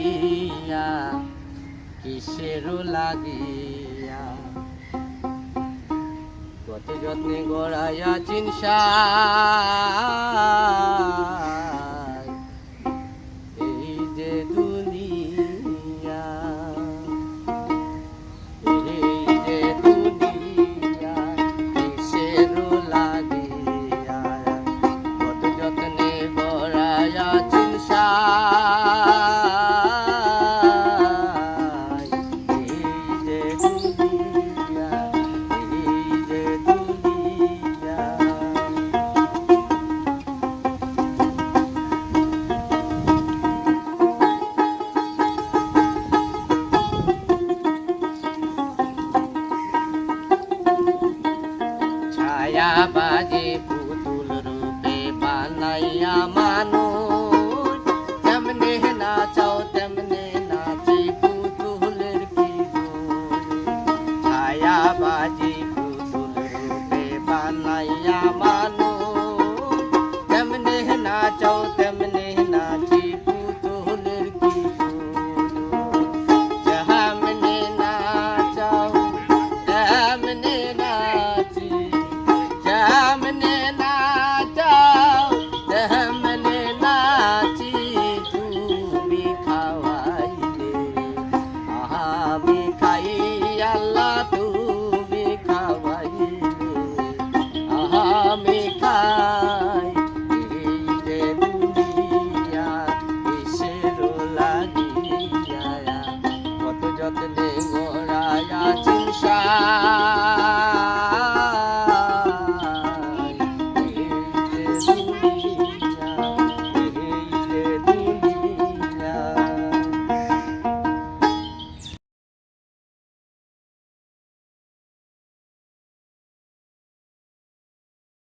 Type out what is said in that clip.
দিয়া লাগিয়া? কত যত্নে গড়াইয়া চিনসা বাজে পুতুল রূপে বানাইয়া মানুষ। তেমনে নাচাও তেমনে নাচে পুতুলের কি ছায়া বাজে Monica.